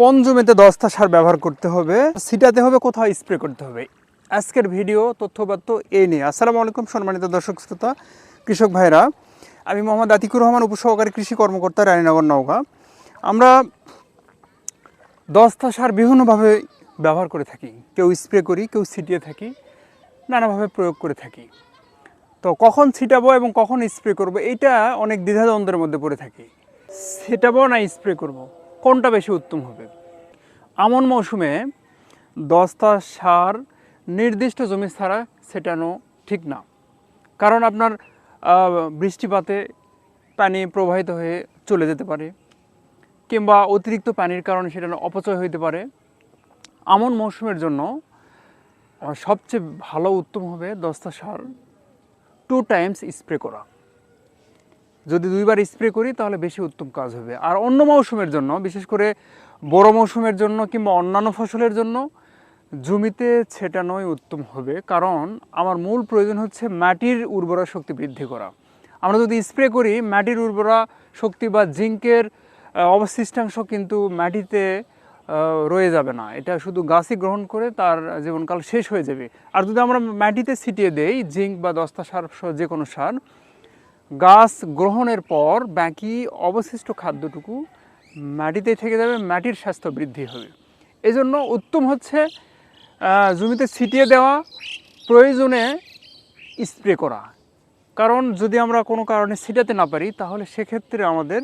কোন জমিতে দস্তা সার ব্যবহার করতে হবে। সিটাতে হবে, কোথাও স্প্রে করতে হবে। আজকের ভিডিও তথ্যবার্ত এই নিয়ে। আসসালামু আলাইকুম, সম্মানিত দর্শক, শ্রোতা, কৃষক ভাইরা আমি মোহাম্মদ আতিকুর রহমান, উপসহকারী কৃষি কর্মকর্তা, রানীনগর, নওগাঁ। আমরা দস্তা সার বিভিন্নভাবে ব্যবহার করে থাকি। কেউ স্প্রে করি, কেউ ছিটিয়ে থাকি, নানাভাবে প্রয়োগ করে থাকি। তো কখন ছিটাবো এবং কখন স্প্রে করব, এইটা অনেক দ্বিধাদ্বন্দ্বের মধ্যে পড়ে থাকি। ছিটাবো না, স্প্রে করব? কোনটা বেশি উত্তম হবে? আমন মৌসুমে দস্তা সার নির্দিষ্ট জমি ছাড়া ছেটানো ঠিক না। কারণ আপনার বৃষ্টিপাতে পানি প্রবাহিত হয়ে চলে যেতে পারে, কিংবা অতিরিক্ত পানির কারণে সেটা অপচয় হইতে পারে। আমন মৌসুমের জন্য সবচেয়ে ভালো উত্তম হবে দস্তা সার টু টাইমস স্প্রে করা। যদি দুইবার স্প্রে করি, তাহলে বেশি উত্তম কাজ হবে। আর অন্য মৌসুমের জন্য, বিশেষ করে বড় মৌসুমের জন্য কিংবা অন্যান্য ফসলের জন্য, জমিতে ছেটানোই উত্তম হবে। কারণ আমার মূল প্রয়োজন হচ্ছে মাটির উর্বরা শক্তি বৃদ্ধি করা। আমরা যদি স্প্রে করি, মাটির উর্বরা শক্তি বা জিঙ্কের অবশিষ্টাংশ কিন্তু মাটিতে রয়ে যাবে না। এটা শুধু গাছই গ্রহণ করে তার জীবনকাল শেষ হয়ে যাবে। আর যদি আমরা মাটিতে ছিটিয়ে দেই, জিঙ্ক বা দস্তা সার যে কোনো সার গাছ গ্রহণের পর বাকি অবশিষ্ট খাদ্যটুকু মাটিতে থেকে যাবে, মাটির স্বাস্থ্য বৃদ্ধি হবে। এজন্য উত্তম হচ্ছে জমিতে ছিটিয়ে দেওয়া, প্রয়োজনে স্প্রে করা। কারণ যদি আমরা কোনো কারণে ছিটাতে না পারি, তাহলে সেক্ষেত্রে আমাদের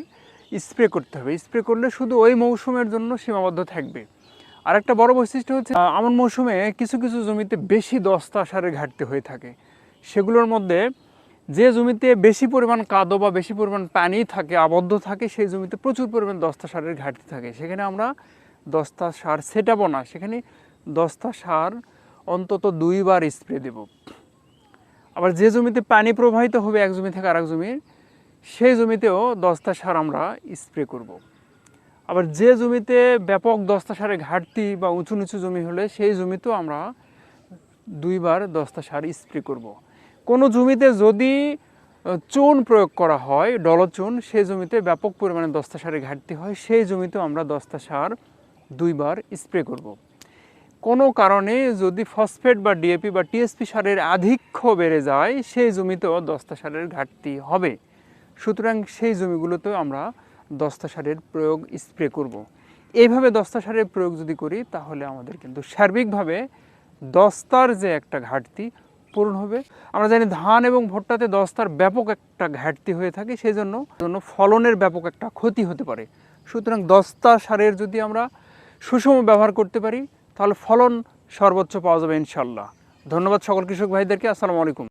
স্প্রে করতে হবে। স্প্রে করলে শুধু ওই মৌসুমের জন্য সীমাবদ্ধ থাকবে। আর একটা বড় বৈশিষ্ট্য হচ্ছে আমন মৌসুমে কিছু কিছু জমিতে বেশি দস্তা সারের ঘাটতি হয়ে থাকে। সেগুলোর মধ্যে যে জমিতে বেশি পরিমাণ কাদো বা বেশি পরিমাণ পানি থাকে, আবদ্ধ থাকে, সেই জমিতে প্রচুর পরিমাণ দস্তা সারের ঘাটতি থাকে সেখানে আমরা দস্তা সার সেটাবো না সেখানে দস্তা সার অন্তত দুইবার স্প্রে দেব আবার যে জমিতে পানি প্রবাহিত হবে এক জমি থেকে আরেক জমির সেই জমিতেও দস্তা সার আমরা স্প্রে করব। আবার যে জমিতে ব্যাপক দস্তা সারের ঘাটতি বা উঁচু নিচু জমি হলে, সেই জমিতেও আমরা দুইবার দস্তা সার স্প্রে করব। কোনো জমিতে যদি চুন প্রয়োগ করা হয় ডলচুন সেই জমিতে ব্যাপক পরিমাণে দস্তা সারের ঘাটতি হয়, সেই জমিতেও আমরা দস্তা সার দুইবার স্প্রে করব। কোনো কারণে যদি ফসফেট বা ডিএপি বা টিএসপি সারের আধিক্য বেড়ে যায়, সেই জমিতেও দস্তা সারের ঘাটতি হবে সুতরাং সেই জমিগুলোতেও আমরা দস্তা সারের প্রয়োগ স্প্রে করব। এইভাবে দস্তা সারের প্রয়োগ যদি করি, তাহলে আমাদের কিন্তু সার্বিকভাবে দস্তার যে একটা ঘাটতি পূরণ হবে। আমরা জানি ধান এবং ভুট্টাতে দস্তার ব্যাপক একটা ঘাটতি হয়ে থাকে সেই জন্য জন্য ফলনের ব্যাপক একটা ক্ষতি হতে পারে। সুতরাং দস্তা সারের যদি আমরা সুষম ব্যবহার করতে পারি, তাহলে ফলন সর্বোচ্চ পাওয়া যাবে ইনশাল্লাহ ধন্যবাদ সকল কৃষক ভাইদেরকে, আসসালামু আলাইকুম।